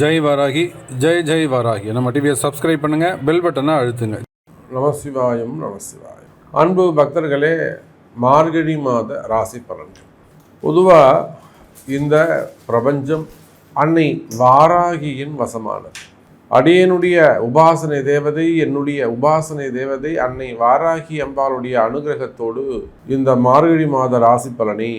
ஜெய் வராகி ஜெய் ஜெய் வராகி. நம்ம டிவியை சப்ஸ்கிரைப் பண்ணுங்க பெல் பட்டனை அழுத்துங்க. நமசிவாயம் நமசிவாயம் அன்பு பக்தர்களே மார்கழி மாத ராசி பலன்கள். பொதுவாக இந்த பிரபஞ்சம் அன்னை வாராகியின் வசமானது. அடியனுடைய உபாசனை தேவதை என்னுடைய உபாசனை தேவதை அன்னை வாராகி அம்பாளுடைய அனுகிரகத்தோடு இந்த மார்கழி மாத ராசி பலனை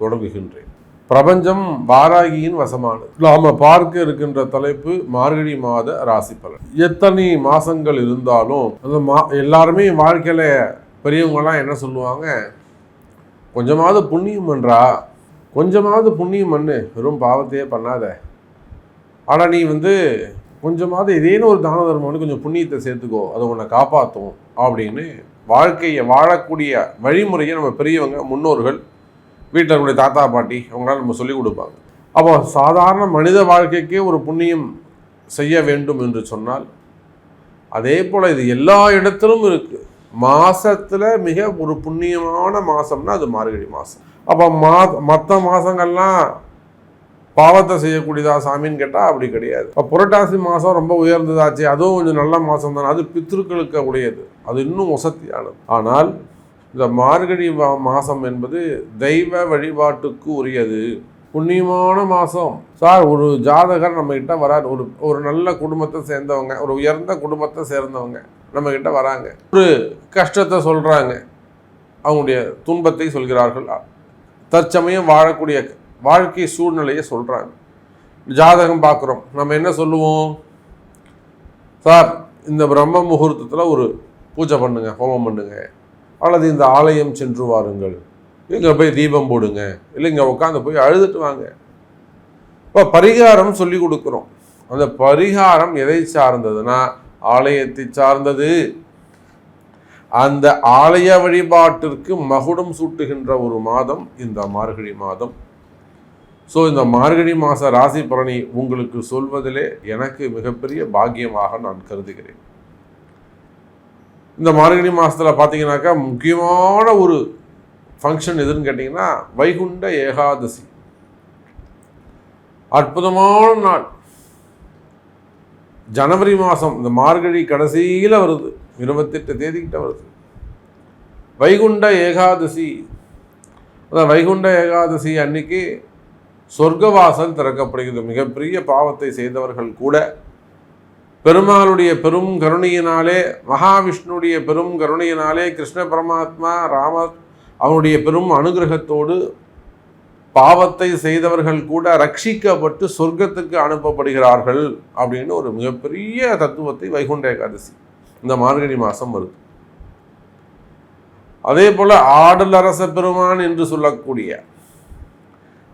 தொடங்குகின்றேன். பிரபஞ்சம் வாராகியின் வசமானது. நாம பார்க்க இருக்கின்ற தலைப்பு மார்கழி மாத ராசி பலன். எத்தனை மாசங்கள் இருந்தாலும் அந்த மா எல்லாருமே வாழ்க்கையில பெரியவங்களாம் என்ன சொல்லுவாங்க? கொஞ்சமாவது புண்ணியம் பண்ணுறா கொஞ்சமாவது புண்ணியம் பண்ணு. வெறும் பாவத்தையே பண்ணாத. ஆனால் நீ வந்து கொஞ்சமாவது ஏதேனும் ஒரு தான தர்மம் கொஞ்சம் புண்ணியத்தை சேர்த்துக்கோ. அதை உன்னை காப்பாற்றும் அப்படின்னு வாழ்க்கையை வாழக்கூடிய வழிமுறையை நம்ம பெரியவங்க முன்னோர்கள் வீட்டில் இருக்கக்கூடிய தாத்தா பாட்டி அவங்களால நம்ம சொல்லிக் கொடுப்பாங்க. அப்போ சாதாரண மனித வாழ்க்கைக்கே ஒரு புண்ணியம் செய்ய வேண்டும் என்று சொன்னால் அதே போல் இது எல்லா இடத்திலும் இருக்குது மாதத்தில் மிக ஒரு புண்ணியமான மாதம்னா அது மார்கழி மாதம் அப்போ மா மற்ற மாதங்கள்லாம் பாவத்தை செய்யக்கூடியதா சாமின்னு கேட்டால் அப்படி கிடையாது. இப்போ புரட்டாசி மாதம் ரொம்ப உயர்ந்ததாச்சு அதுவும் கொஞ்சம் நல்ல மாதம் தானே அது பித்திருக்களுக்கு உடையது. அது இன்னும் வசதியானது. ஆனால் இந்த மார்கழி மா- மாதம் என்பது தெய்வ வழிபாட்டுக்கு உரியது. புண்ணியமான மாதம் சார் ஒரு ஜாதகர் நம்மக்கிட்ட வரார். ஒரு ஒரு நல்ல குடும்பத்தை சேர்ந்தவங்க ஒரு உயர்ந்த குடும்பத்தை சேர்ந்தவங்க நம்மக்கிட்ட வராங்க. ஒரு கஷ்டத்தை சொல்கிறாங்க அவங்களுடைய துன்பத்தை சொல்கிறார்கள். தற்சமயம் வாழக்கூடிய வாழ்க்கை சூழ்நிலையை சொல்கிறாங்க ஜாதகம் பார்க்குறோம். நம்ம என்ன சொல்லுவோம்? சார் இந்த பிரம்ம முகூர்த்தத்தில் ஒரு பூஜை பண்ணுங்கள் ஹோமம் பண்ணுங்கள் அல்லது இந்த ஆலயம் சென்று வாருங்கள். இங்கே போய் தீபம் போடுங்க. இல்லை இங்கே உட்காந்து போய் அழுதுட்டு வாங்க. இப்போ பரிகாரம் சொல்லி கொடுக்குறோம். அந்த பரிகாரம் எதை சார்ந்ததுன்னா ஆலயத்தை சார்ந்தது. அந்த ஆலய வழிபாட்டிற்கு மகுடம் சூட்டுகின்ற ஒரு மாதம் இந்த மார்கழி மாதம். ஸோ இந்த மார்கழி மாத ராசி பலனை உங்களுக்கு சொல்வதிலே எனக்கு மிகப்பெரிய பாக்கியமாக நான் கருதுகிறேன். இந்த மார்கழி மாதத்தில் பார்த்தீங்கன்னாக்கா முக்கியமான ஒரு ஃபங்க்ஷன் எதுன்னு கேட்டிங்கன்னா வைகுண்ட ஏகாதசி. அற்புதமான நாள். ஜனவரி மாதம் இந்த மார்கழி கடைசியில் வருது. இருபத்தெட்டு தேதிக்கிட்ட வருது. வைகுண்ட ஏகாதசி. அதான் வைகுண்ட ஏகாதசி அன்னைக்கு சொர்க்கவாசல் திறக்கப்படுகிறது. மிகப்பெரிய பாவத்தை செய்தவர்கள் கூட பெருமாளுடைய பெரும் கருணையினாலே மகாவிஷ்ணுடைய பெரும் கருணையினாலே கிருஷ்ண பரமாத்மா ராம அவனுடைய பெரும் அனுகிரகத்தோடு பாவத்தை செய்தவர்கள் கூட ரட்சிக்கப்பட்டு சொர்க்கத்துக்கு அனுப்பப்படுகிறார்கள் அப்படின்னு ஒரு மிகப்பெரிய தத்துவத்தை வைகுண்ட ஏகாதசி இந்த மார்கழி மாதம் வருது. அதே போல ஆடலரச பெருமான் என்று சொல்லக்கூடிய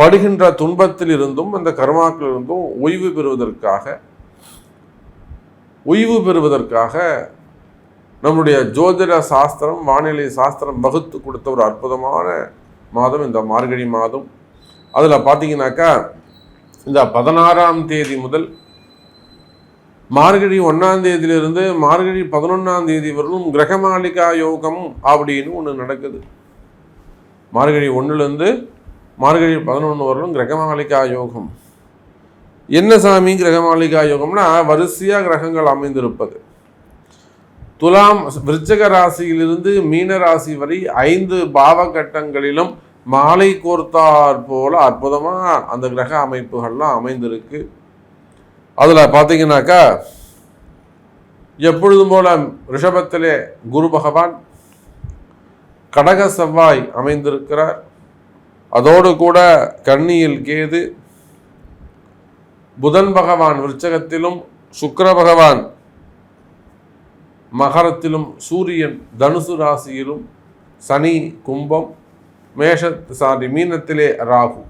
படுகின்ற துன்பத்தில் இருந்தும் அந்த கர்மாக்கள் இருந்தும் ஓய்வு பெறுவதற்காக ஓய்வு பெறுவதற்காக நம்முடைய ஜோதிட சாஸ்திரம் வானிலை சாஸ்திரம் வகுத்து கொடுத்த ஒரு அற்புதமான மாதம் இந்த மார்கழி மாதம். அதில் பார்த்தீங்கன்னாக்கா இந்த பதினாறாம் தேதி முதல் மார்கழி ஒன்றாம் தேதியிலிருந்து மார்கழி பதினொன்றாம் தேதி வரலும் கிரகமாளிகா யோகம் அப்படின்னு ஒன்று நடக்குது. மார்கழி ஒன்றுலேருந்து மார்கழி பதினொன்று வரலும் கிரகமாளிகா யோகம். என்ன சாமி கிரகமாளிகா யோகம்னா வரிசையாக கிரகங்கள் அமைந்திருப்பது. துலாம் விருச்சக ராசியிலிருந்து மீன ராசி வரை ஐந்து பாவகட்டங்களிலும் மாலை கோர்த்தார் போல அற்புதமாக அந்த கிரக அமைப்புகள்லாம் அமைந்திருக்கு. அதில் பார்த்தீங்கன்னாக்கா எப்பொழுதும் போல ரிஷபத்திலே குரு பகவான் கடக செவ்வாய் அமைந்திருக்கிறார். அதோடு கூட கன்னியில் கேது புதன் பகவான் விருச்சகத்திலும் சுக்கர பகவான் மகரத்திலும் சூரியன் தனுசு ராசியிலும் சனி கும்பம் மேஷ சாரி மீனத்திலே ராகு.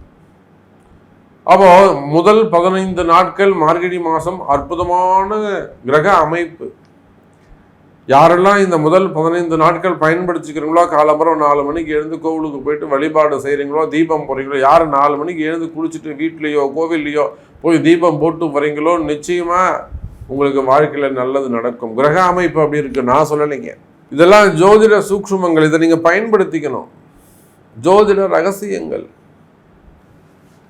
அப்போ முதல் பதினைந்து நாட்கள் மார்கழி மாதம் அற்புதமான கிரக அமைப்பு. யாரெல்லாம் இந்த முதல் பதினைந்து நாட்கள் பயன்படுத்திக்கிறீங்களோ காலம்பரம் நாலு மணிக்கு எழுந்து கோவிலுக்கு போயிட்டு வழிபாடு செய்கிறீங்களோ தீபம் போகிறீங்களோ யார் நாலு மணிக்கு எழுந்து குளிச்சுட்டு வீட்லேயோ கோவில்லையோ போய் தீபம் போட்டு போகிறீங்களோ நிச்சயமாக உங்களுக்கு வாழ்க்கையில் நல்லது நடக்கும். கிரக அமைப்பு அப்படி இருக்கு. நான் சொல்லலைங்க. இதெல்லாம் ஜோதிட சூக்ஷ்மங்கள். இதை நீங்கள் பயன்படுத்திக்கணும். ஜோதிட ரகசியங்கள்.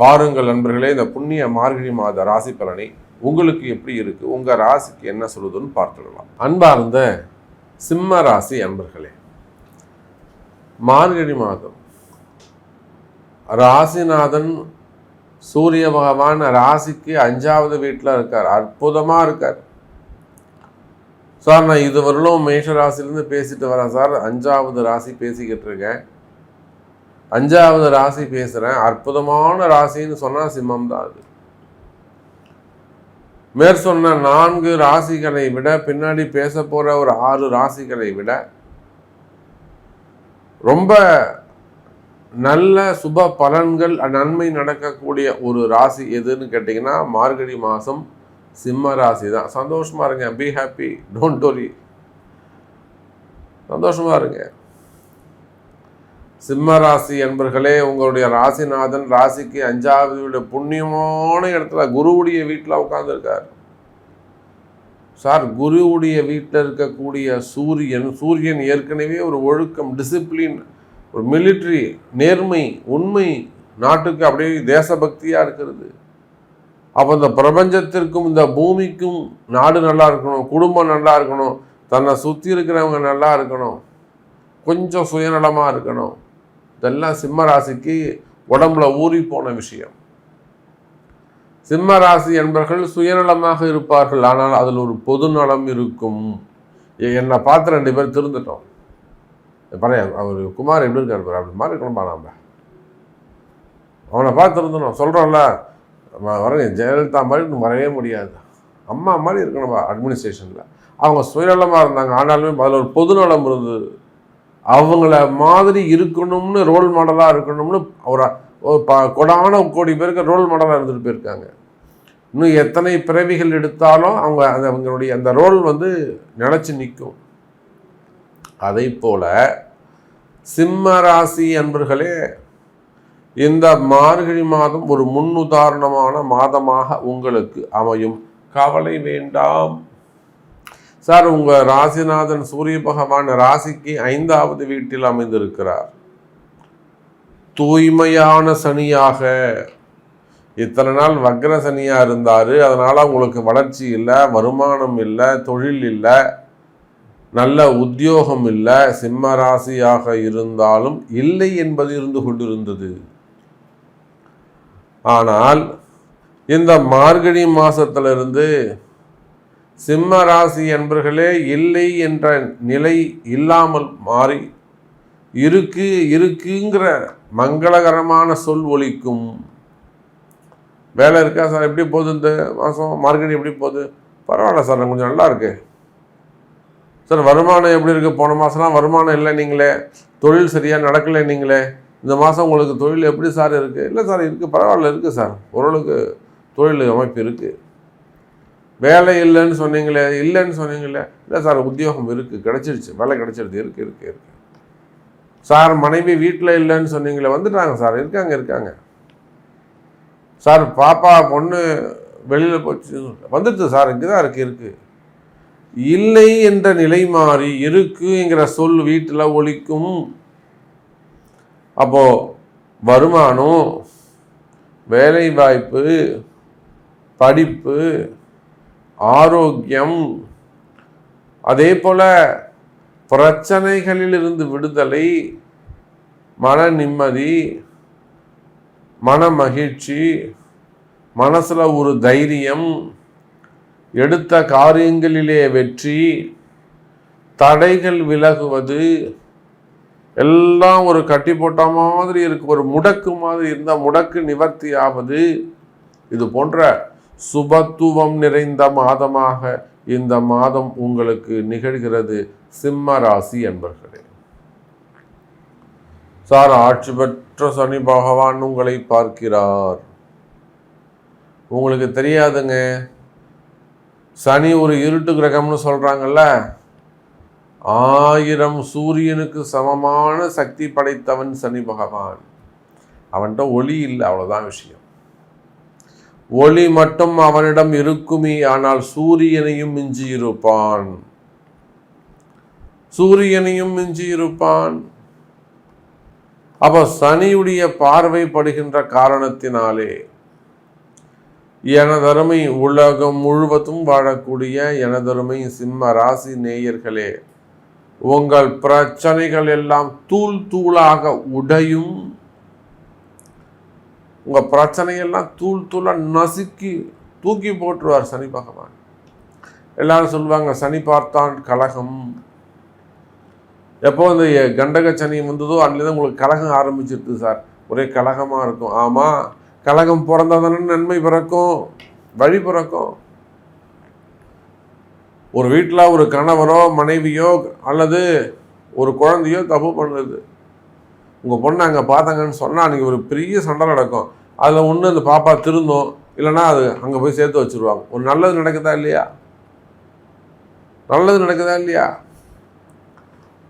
வாருங்கள் நண்பர்களே இந்த புண்ணிய மார்கழி மாத ராசி பலனை உங்களுக்கு எப்படி இருக்கு? உங்க ராசிக்கு என்ன சொல்லுதுன்னு பார்த்துடலாம். அன்பார்ந்த சிம்ம ராசி அன்பர்களே மார்கழி மாதம். ராசிநாதன் சூரிய பகவான் ராசிக்கு அஞ்சாவது வீட்டில் இருக்கார். அற்புதமாக இருக்கார். சார் நான் இதுவரையிலும் மேஷ ராசிலேருந்து பேசிட்டு வரேன் சார். அஞ்சாவது ராசி பேசிக்கிட்டு இருக்கேன். அஞ்சாவது ராசி பேசுகிறேன் அற்புதமான ராசின்னு சொன்னால் சிம்மம் தான் அது. மேற்சொன்ன நான்கு ராசிகளை விட பின்னாடி பேச போகிற ஒரு ஆறு ராசிகளை விட ரொம்ப நல்ல சுப பலன்கள் நன்மை நடக்கக்கூடிய ஒரு ராசி எதுன்னு கேட்டிங்கன்னா மார்கழி மாதம் சிம்ம ராசி தான். சந்தோஷமாக இருங்க. பி ஹாப்பி டோன்ட் டோரி சந்தோஷமாக இருங்க. சிம்ம ராசி என்பர்களே உங்களுடைய ராசிநாதன் ராசிக்கு அஞ்சாவது புண்ணியமான இடத்துல குருவுடைய வீட்டில் உட்காந்துருக்கார் சார் குருவுடைய வீட்டில் இருக்கக்கூடிய சூரியன் சூரியன் ஏற்கனவே ஒரு ஒழுக்கம் டிசிப்ளின் ஒரு மிலிட்ரி நேர்மை உண்மை நாட்டுக்கு அப்படியே தேசபக்தியாக இருக்கிறது. அப்போ இந்த பிரபஞ்சத்திற்கும் இந்த பூமிக்கும் நாடு நல்லா இருக்கணும் குடும்பம் நல்லா இருக்கணும் தன்னை சுற்றி இருக்கிறவங்க நல்லா இருக்கணும் கொஞ்சம் சுயநலமாக இருக்கணும். இதெல்லாம் சிம்ம ராசிக்கு உடம்புல ஊறி போன விஷயம். சிம்ம ராசி என்பவர்கள் சுயநலமாக இருப்பார்கள் ஆனால் அதில் ஒரு பொது நலம் இருக்கும். என்னை பார்த்து ரெண்டு பேர் திருந்துட்டோம். பழைய அவர் குமார் எப்படி இருக்கார் பாரு, அப்படி மாதிரி இருக்கணும்பா நாம். அவனை பார்த்து இருந்தணும் சொல்கிறோம்ல வரேன் ஜெயலலிதா மாதிரி இன்னும் வரவே முடியாது. அம்மா மாதிரி இருக்கணும்பா அட்மினிஸ்ட்ரேஷனில் அவங்க சுயநலமாக இருந்தாங்க ஆனாலுமே அதில் ஒரு பொதுநலம் இருந்தது. அவங்கள மாதிரி இருக்கணும்னு ரோல் மாடலாக இருக்கணும்னு ஒரு ஒரு ப கொடான கோடி பேருக்கு ரோல் மாடலாக இருந்துட்டு போயிருக்காங்க. இன்னும் எத்தனை பிறவிகள் எடுத்தாலும் அவங்க அந்த அவங்களுடைய அந்த ரோல் வந்து நினச்சி நிற்கும். அதை போல் சிம்ம ராசி அன்பர்களே இந்த மார்கழி மாதம் ஒரு முன்னுதாரணமான மாதமாக உங்களுக்கு அமையும். கவலை வேண்டாம். சார் உங்கள் ராசிநாதன் சூரிய பகவான் ராசிக்கு ஐந்தாவது வீட்டில் அமைந்திருக்கிறார். தூய்மையான சனியாக. இத்தனை நாள் வக்ர சனியாக இருந்தார். அதனால் உங்களுக்கு வளர்ச்சி இல்லை வருமானம் இல்லை தொழில் இல்லை நல்ல உத்தியோகம் இல்லை சிம்ம ராசியாக இருந்தாலும் இல்லை என்பது இருந்து கொண்டிருந்தது. ஆனால் இந்த மார்கழி மாதத்திலிருந்து சிம்ம ராசி என்பர்களே இல்லை என்ற நிலை இல்லாமல் மாறி இருக்கு இருக்குங்கிற மங்களகரமான சொல் ஒலிக்கும். வேலை இருக்கா சார்? எப்படி போகுது இந்த மாதம் மார்க்கெட் எப்படி போகுது? பரவாயில்ல சார் நான் கொஞ்சம் நல்லா இருக்கு. சார் வருமானம் எப்படி இருக்குது போன மாதம்லாம் வருமானம் இல்லை நீங்களே. தொழில் சரியாக நடக்கலை நீங்களே. இந்த மாதம் உங்களுக்கு தொழில் எப்படி சார் இருக்குது இல்லை சார் இருக்குது பரவாயில்ல இருக்குது சார். ஓரளவுக்கு தொழில் அமைப்பு இருக்குது வேலை இல்லைன்னு சொன்னீங்களே இல்லைன்னு சொன்னீங்களே. இல்லை சார் உத்தியோகம் இருக்குது கிடச்சிருச்சு வேலை கிடச்சிருது இருக்குது இருக்குது இருக்குது சார் மனைவி வீட்டில் இல்லைன்னு சொன்னீங்களே வந்துட்டாங்க சார் இருக்காங்க இருக்காங்க. சார் பாப்பா பொண்ணு வெளியில் போச்சு வந்துடுது சார் இங்கே தான் இருக்குது இருக்குது இல்லை என்ற நிலை மாறி இருக்குங்கிற சொல் வீட்டில் ஒழிக்கும் அப்போது வருமானம் வேலை வாய்ப்பு படிப்பு ஆரோக்கியம். அதே போல பிரச்சனைகளிலிருந்து விடுதலை மன நிம்மதி மன மகிழ்ச்சி மனசில் ஒரு தைரியம் எடுத்த காரியங்களிலே வெற்றி தடைகள் விலகுவது எல்லாம் ஒரு கட்டி போட்ட மாதிரி இருக்கு. ஒரு முடக்கு மாதிரி இருந்தால் முடக்கு நிவர்த்தி ஆவது இது போன்ற சுபத்துவம் நிறைந்த மாதமாக இந்த மாதம் உங்களுக்கு நிகழ்கிறது சிம்ம ராசி என்பர்களே. சார் ஆட்சி பெற்ற சனி பகவான் உங்களை பார்க்கிறார். உங்களுக்கு தெரியாதுங்க. சனி ஒரு இருட்டு கிரகம்னு சொல்றாங்கல்ல. ஆயிரம் சூரியனுக்கு சமமான சக்தி படைத்தவன் சனி பகவான். அவன்கிட்ட ஒளி இல்லை அவ்வளவுதான் விஷயம். ஒளி மட்டும் அவனிடம் இருக்குமே ஆனால் சூரியனையும் மிஞ்சி இருப்பான் சூரியனையும் மிஞ்சி இருப்பான் அப்ப சனியுடைய பார்வை படுகின்ற காரணத்தினாலே எனதருமை உலகம் முழுவதும் வாழக்கூடிய எனதருமை சிம்ம ராசி நேயர்களே உங்கள் பிரச்சனைகள் எல்லாம் தூள் தூளாக உடையும். உங்கள் பிரச்சனையெல்லாம் தூள் தூளாக நசுக்கி தூக்கி போட்டுருவார் சனி பகவான். எல்லாரும் சொல்லுவாங்க சனி பார்த்தான் கலகம். எப்போ இந்த கண்டக சனி வந்ததோ அதுலேருந்து உங்களுக்கு கலகம் ஆரம்பிச்சிருது சார். ஒரே கலகமாக இருக்கும். ஆமாம் கலகம் பிறந்தால் தானே நன்மை பிறக்கும் வழி பிறக்கும். ஒரு வீட்டில் ஒரு கணவரோ மனைவியோ அல்லது ஒரு குழந்தையோ தப்பு பண்ணுது. உங்கள் பொண்ணை அங்கே பார்த்தாங்கன்னு சொன்னால் அன்றைக்கி ஒரு பெரிய சண்டை நடக்கும். அதில் ஒன்று அந்த பாப்பா திருந்தும் இல்லைன்னா அது அங்கே போய் சேர்த்து வச்சுருவாங்க. ஒரு நல்லது நடக்குதா இல்லையா? நல்லது நடக்குதா இல்லையா?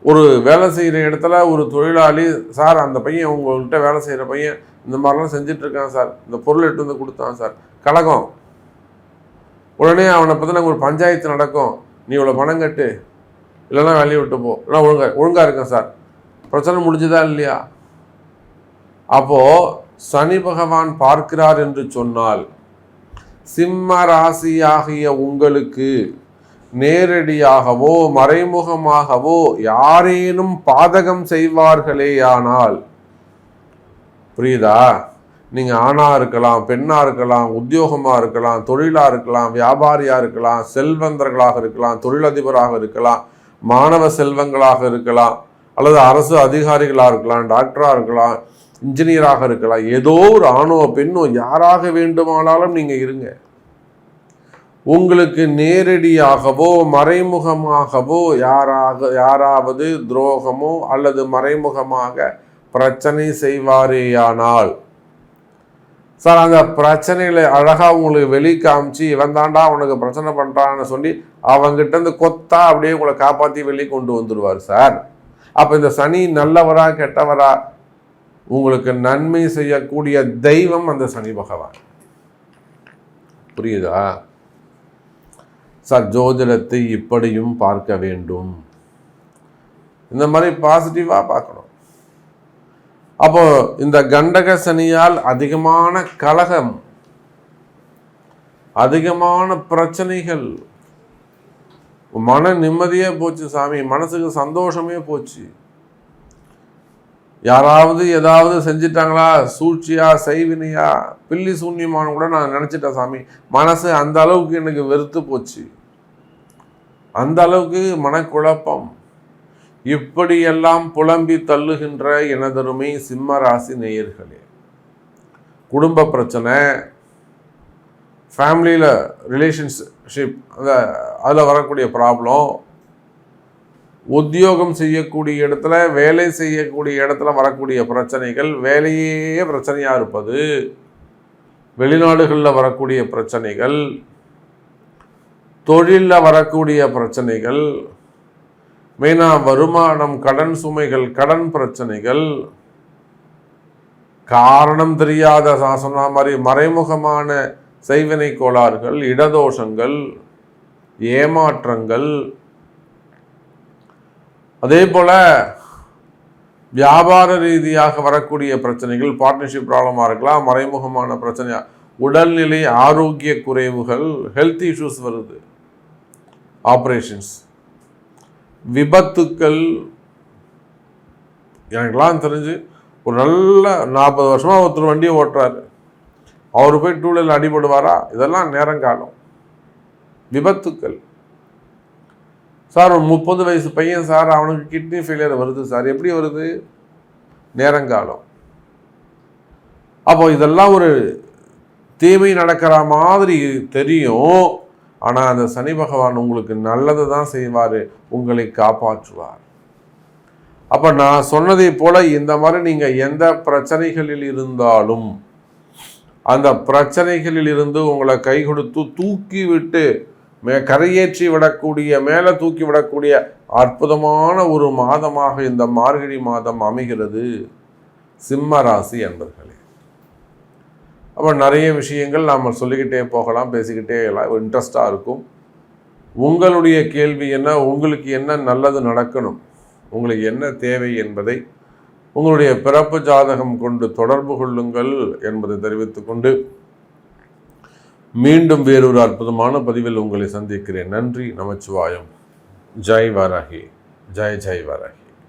ஒரு வேலை செய்கிற இடத்துல ஒரு தொழிலாளி சார் அந்த பையன் உங்கள்கிட்ட வேலை செய்கிற பையன் இந்த மாதிரிலாம் செஞ்சுட்டு இருக்கான் சார். இந்த பொருள் எடுத்து வந்து கொடுத்தான் சார். கலகம். உடனே அவனை பற்றின ஒரு பஞ்சாயத்து நடக்கும். நீ இவ்வளோ பணம் கட்டு. இல்லைன்னா வேலையை விட்டு போ. இல்லை ஒழுங்காக ஒழுங்காக இருக்கேன் சார். பிரச்சனை முடிஞ்சுதா இல்லையா? அப்போது சனி பகவான் பார்க்கிறார் என்று சொன்னால் சிம்ம ராசியாகிய உங்களுக்கு நேரடியாகவோ மறைமுகமாகவோ யாரேனும் பாதகம் செய்வார்களேயானால் புரியுதா? நீங்க ஆணா இருக்கலாம் பெண்ணா இருக்கலாம் உத்தியோகமா இருக்கலாம் தொழிலா இருக்கலாம் வியாபாரியா இருக்கலாம் செல்வந்தர்களாக இருக்கலாம் தொழிலதிபராக இருக்கலாம் மாணவ செல்வங்களாக இருக்கலாம் அல்லது அரசு அதிகாரிகளாக இருக்கலாம் டாக்டராக இருக்கலாம் இன்ஜினியராக இருக்கலாம். ஏதோ ஒரு ஆணோ பெண்ணோ யாராக வேண்டுமானாலும் நீங்கள் இருங்க. உங்களுக்கு நேரடியாகவோ மறைமுகமாகவோ யாராக யாராவது துரோகமோ அல்லது மறைமுகமாக பிரச்சனை செய்வாரேயானால். சார் அந்த பிரச்சனையில் அழகாக உங்களுக்கு வெளி காமிச்சு இவன் தாண்டா உனக்கு பிரச்சனை பண்ணுறான்னு சொல்லி அவங்ககிட்ட இருந்து கொத்தா அப்படியே உங்களை காப்பாற்றி வெளியே கொண்டு வந்துடுவார் சார். அப்போ இந்த சனி நல்லவரா கெட்டவரா உங்களுக்கு நன்மை செய்யக்கூடிய தெய்வம் அந்த சனி பகவான். புரியுதா? சார் ஜோதிடத்தை இப்படியும் பார்க்க வேண்டும். இந்த மாதிரி பாசிட்டிவாக பார்க்கணும். அப்போ இந்த கண்டக சனியால் அதிகமான கலகம் அதிகமான பிரச்சனைகள் மன நிம்மதியே போச்சு சாமி மனசுக்கு சந்தோஷமே போச்சு. யாராவது ஏதாவது செஞ்சிட்டாங்களா? சூழ்ச்சியா செய்வினையா? பில்லி சூன்யமானு கூட நான் நினச்சிட்டேன் சாமி. மனசு அந்த அளவுக்கு எனக்கு வெறுத்து போச்சு. அந்த அளவுக்கு மனக்குழப்பம். இப்படியெல்லாம் புலம்பி தள்ளுகின்ற எனதருமை சிம்ம ராசி நேயர்களே குடும்ப பிரச்சனை ஃபேமிலியில் ரிலேஷன்ஷிப் அந்த அதில் வரக்கூடிய ப்ராப்ளம் உத்தியோகம் செய்யக்கூடிய இடத்துல வேலை செய்யக்கூடிய இடத்துல வரக்கூடிய பிரச்சனைகள் வேலையே பிரச்சனையாக இருப்பது. வெளிநாடுகளில் வரக்கூடிய பிரச்சனைகள் தொழிலில் வரக்கூடிய பிரச்சனைகள் மெயினாக வருமானம் கடன் சுமைகள் கடன் பிரச்சனைகள் காரணம் தெரியாத சாசனா மாதிரி மறைமுகமான செய்வினை கோளாறுகள் இடதோஷங்கள் ஏமாற்றங்கள் அதே போல் வியாபார ரீதியாக வரக்கூடிய பிரச்சனைகள் பார்ட்னர்ஷிப் ப்ராப்ளமாக இருக்கலாம் மறைமுகமான பிரச்சனையாக உடல்நிலை ஆரோக்கிய குறைவுகள் ஹெல்த் இஷ்யூஸ் வருது. ஆப்ரேஷன்ஸ் விபத்துக்கள் எனக்கெல்லாம் தெரிஞ்சு ஒரு நல்ல நாற்பது வருஷமாக ஒருத்தர் வண்டியை ஓட்டுறாரு. அவர் போய் டூ வீலரில் அடிபடுவாரா? இதெல்லாம் நேரங்காலம். விபத்துக்கள். சார் ஒரு முப்பது வயசு பையன் சார் அவனுக்கு கிட்னி ஃபெயிலியர் வருது சார். எப்படி வருது? நேரங்காலம். அப்போ இதெல்லாம் ஒரு தீமை நடக்கிற மாதிரி தெரியும். ஆனால் அந்த சனி பகவான் உங்களுக்கு நல்லதை தான் செய்வார். உங்களை காப்பாற்றுவார். அப்போ நான் சொன்னதை போல இந்த மாதிரி நீங்கள் எந்த பிரச்சனைகளில் இருந்தாலும் அந்த பிரச்சனைகளில் இருந்து உங்களை கை கொடுத்து தூக்கி விட்டு மே கரையேற்றி விடக்கூடிய மேலே தூக்கி விடக்கூடிய அற்புதமான ஒரு மாதமாக இந்த மார்கழி மாதம் அமைகிறது. சிம்ம ராசி என்பர்களே அப்போ நிறைய விஷயங்கள் நாம் சொல்லிக்கிட்டே போகலாம் பேசிக்கிட்டே எல்லாம் இன்ட்ரெஸ்டாக இருக்கும். உங்களுடைய கேள்வி என்ன உங்களுக்கு என்ன நல்லது நடக்கணும் உங்களுக்கு என்ன தேவை என்பதை உங்களுடைய பிறப்பு ஜாதகம் கொண்டு தொடர்பு கொள்ளுங்கள் என்பதை தெரிவித்துக்கொண்டு மீண்டும் வேறொரு அற்புதமான பதிவில் உங்களை சந்திக்கிறேன். நன்றி நமச்சிவாயம். ஜெய் வாராகி. ஜெய் ஜெய் வாராகி.